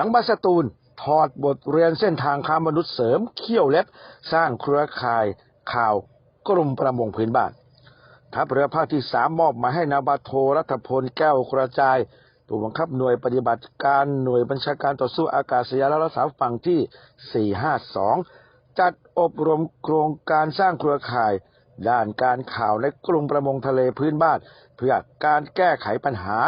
จังหวัดสตูลถอดบทเรียนเส้นทางค้ามนุษย์เสริมเขี้ยวเล็บ สร้างเครือข่ายข่าวกรมประมงพื้นบ้านทัพเรือภาคที่สามมอบมาให้นาวาโทรัฐพลแก้วกระจายผู้บังคับหน่วยปฏิบัติการหน่วยบัญชาการต่อสู้อากาศยานและรักษาฝั่งที่ 452 จัดอบรมโครงการสร้างเครือข่าย ด้านการข่าวในกลุ่มประมงทะเลพื้นบ้าน เพื่อการแก้ไขปัญหา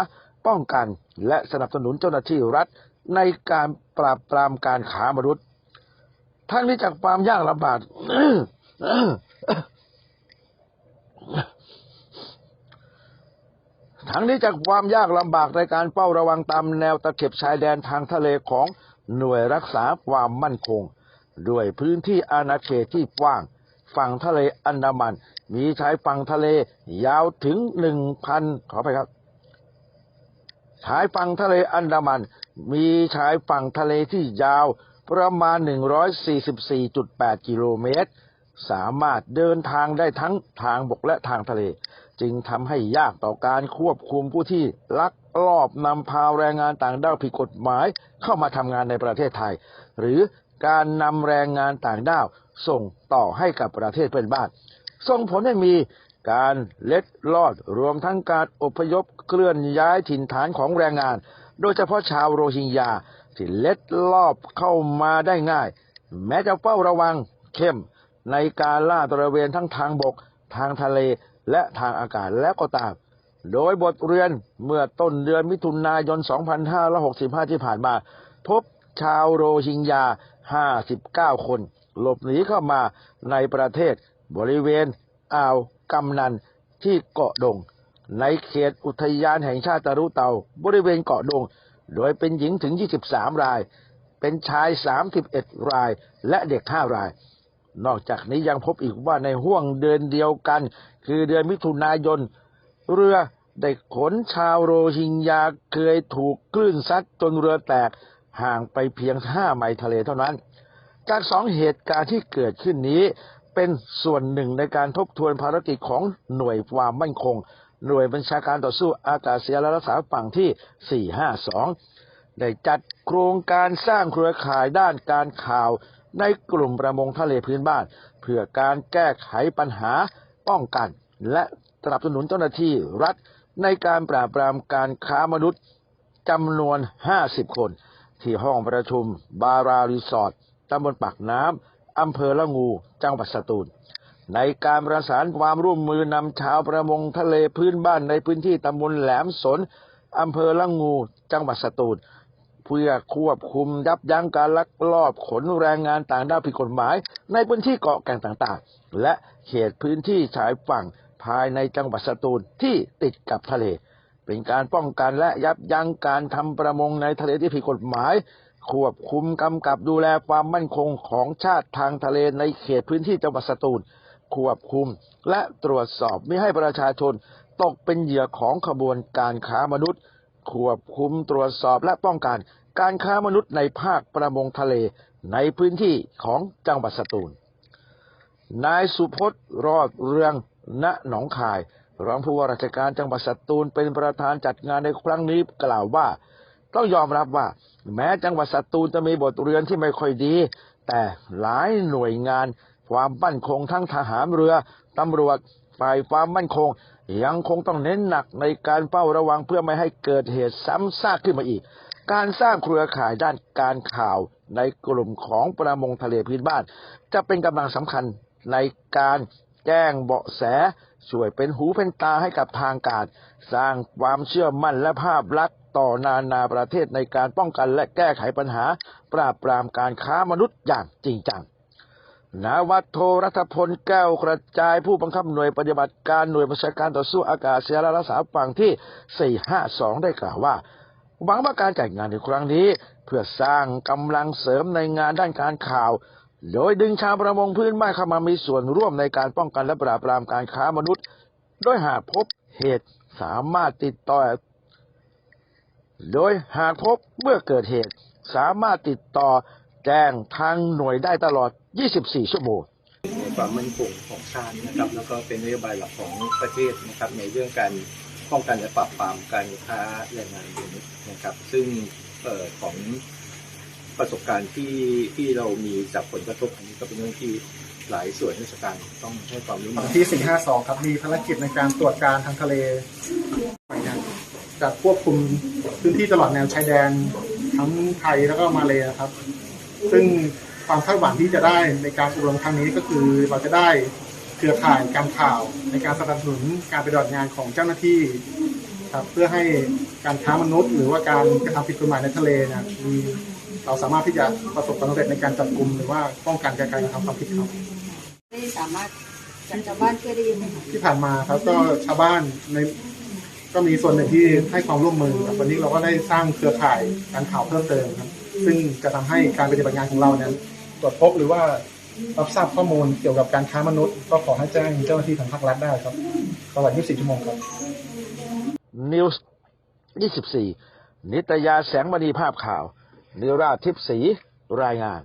ป้องกัน และสนับสนุนเจ้าหน้าที่รัฐ ในการปราบปรามการค้ามนุษย์ทั้งนี้จากความยากลำบากทั้งนี้จากความยากลำบากในการเฝ้าระวังตามแนวตะเข็บชายแดนทางทะเลของหน่วยรักษาความมั่นคง ด้วยพื้นที่อาณาเขตที่กว้าง ฝั่งทะเลอันดามัน มีชายฝั่งทะเลยาวถึงหนึ่งพันขอไปครับชายฝั่งทะเลอันดามัน มีชายฝั่งทะเลที่ยาวประมาณ 144.8 กิโลเมตร สามารถเดินทางได้ทั้งทางบกและทางทะเล จึงทำให้ยากต่อการควบคุมผู้ที่ลักลอบนำพาแรงงานต่างด้าวผิดกฎหมายเข้ามาทำงานในประเทศไทย หรือการนำแรงงานต่างด้าวส่งต่อให้กับประเทศเพื่อนบ้าน ส่งผลให้มีการเล็ดลอดรวมทั้งการอพยพเคลื่อนย้ายถิ่นฐานของแรงงาน โดยเฉพาะชาวโรฮิงญาที่เล็ดลอบเข้ามาได้ง่าย แม้จะเฝ้าระวังเข้มในการล่าตระเวนทั้งทางบก ทางทะเลและทางอากาศแล้วก็ตาม โดยบทเรียนเมื่อต้นเดือนมิถุนายน 2565 ที่ผ่านมา พบชาวโรฮิงญา 59 คน หลบหนีเข้ามาในประเทศบริเวณอ่าวกำนันที่เกาะดง ในเขตอุทยานแห่งชาติตะรุเตา บริเวณเกาะดง โดยเป็นหญิงถึง 23 ราย เป็นชาย 31 ราย และเด็ก 5 ราย นอกจากนี้ยังพบอีกว่าในห่วงเดือนเดียวกัน คือเดือนมิถุนายน เรือได้ขนชาวโรฮิงญาเคยถูกคลื่นซัดจนเรือแตกห่างไปเพียง 5 ไมล์ทะเลเท่านั้น จากสองเหตุการณ์ที่เกิดขึ้นนี้เป็นส่วนหนึ่งในการทบทวนภารกิจของหน่วยความมั่นคง หน่วยบัญชาการต่อสู้อากาศยานและรักษาฝั่งที่ 452 ได้จัดโครงการสร้างเครือข่ายด้านการข่าวในกลุ่มประมงทะเลพื้นบ้าน เพื่อการแก้ไขปัญหาป้องกัน และสนับสนุนเจ้าหน้าที่รัฐในการปราบปรามการค้ามนุษย์จำนวน 50 คน ที่ห้องประชุม บารารีสอร์ทตำบลปากน้ำอำเภอละงู จังหวัดสตูล ในการประสานความร่วมมือนำชาวประมงทะเลพื้นบ้านในพื้นที่ตำบลแหลมสนอำเภอละงู จังหวัดสตูลเพื่อควบคุมยับยั้งการลักลอบขนแรงงานต่างด้าวผิดกฎหมาย ในพื้นที่เกาะแก่งต่างๆ และเขตพื้นที่ชายฝั่งภายในจังหวัดสตูลที่ติดกับทะเล เป็นการป้องกันและยับยั้งการทำประมงในทะเลที่ผิดกฎหมาย ควบคุมกำกับดูแลความมั่นคงของชาติทางทะเลในเขตพื้นที่จังหวัดสตูล ควบคุม และตรวจสอบไม่ให้ประชาชนตกเป็นเหยื่อของขบวนการค้ามนุษย์ ควบคุมตรวจสอบและป้องกัน การค้ามนุษย์ในภาคประมงทะเลในพื้นที่ของจังหวัดสตูล นายสุพจน์รอดเรืองณหนองคายรองผู้ว่าราชการจังหวัดสตูลเป็นประธานจัดงานในครั้งนี้กล่าวว่า ต้องยอมรับว่า แม้จังหวัดสตูลจะมีบทเรียนที่ไม่ค่อยดี แต่หลายหน่วยงาน ความมั่นคงทั้งทหารเรือตำรวจฝ่ายความมั่นคง ยังคงต้องเน้นหนักในการเฝ้าระวังเพื่อไม่ให้เกิดเหตุซ้ำซากขึ้นมาอีก การสร้างเครือข่ายด้านการข่าวในกลุ่มของประมงทะเลพื้นบ้าน จะเป็นกำลังสำคัญในการแจ้งเบาะแสช่วยเป็นหูเป็นตาให้กับทางการ สร้างความเชื่อมั่นและภาพลักษณ์ต่อนานาประเทศในการป้องกันและแก้ไขปัญหา ปราบปรามการค้ามนุษย์อย่างจริงจัง นาวาโทรัฐพลแก้วกระจายผู้บังคับหน่วยปฏิบัติการหน่วยบัญชาการต่อสู้อากาศยานและรักษาฝั่งที่ 452 ได้กล่าวว่า หวังว่าการจัดงานในครั้งนี้ เพื่อสร้างกำลังเสริมในงานด้านการข่าว โดยดึงชาวประมงพื้นบ้านเข้ามามีส่วนร่วมในการป้องกันและปราบปรามการค้ามนุษย์ โดยหากพบเหตุสามารถติดต่อ โดยหากพบเมื่อเกิดเหตุสามารถติดต่อ แจ้งทางหน่วยได้ตลอด 24 ชั่วโมงในความมั่นคงของชาตินะครับ แล้วก็เป็นนโยบายหลักของประเทศนะครับ ในเรื่องการป้องกันและปราบปรามการค้าแรงงานมนุษย์นะครับ ซึ่งเอ่อของประสบการณ์ที่ที่เรามีจากผลกระทบอันนี้ก็เป็นเรื่องที่หลายส่วนราชการต้องให้ความร่วมมืฝั่องที่ 452 ครับ มีภารกิจในการตรวจการทางทะเลไปเนี่ยจะควบคุมพื้นที่ตลอดแนวชายแดนทั้งไทยแล้วก็มาเลครับ ซึ่งความคาดหวังที่จะได้ในการอบรมครั้งนี้ก็คือเราจะได้เครือข่ายการข่าวในการสนับสนุนการปฏิบัติงานของเจ้าหน้าที่ครับเพื่อให้การค้ามนุษย์ หรือว่าการกระทำผิดกฎหมายในทะเลเนี่ยมีเราสามารถที่จะประสบความสำเร็จในการจับกลุ่มหรือว่าป้องกันการกระทำความผิดครับได้สามารถจัดชาวบ้านช่วยได้ยังไงคะที่ผ่านมาครับก็ชาวบ้านในก็มีส่วนหนึ่งที่ให้ความร่วมมือครับวันนี้เราก็ได้สร้างเครือข่ายการข่าวเพิ่มเติมครับ ซึ่งจะทำให้การปฏิบัติงานของเราเนี่ยตรวจพบหรือว่ารับทราบข้อมูลเกี่ยวกับการค้ามนุษย์ ก็ขอให้แจ้งเจ้าหน้าที่ทางภาครัฐได้ครับตลอด 24 ชั่วโมงครับ นิวส์ 24 นิตยาแสงมณีภาพข่าว นิราทิพสีรายงาน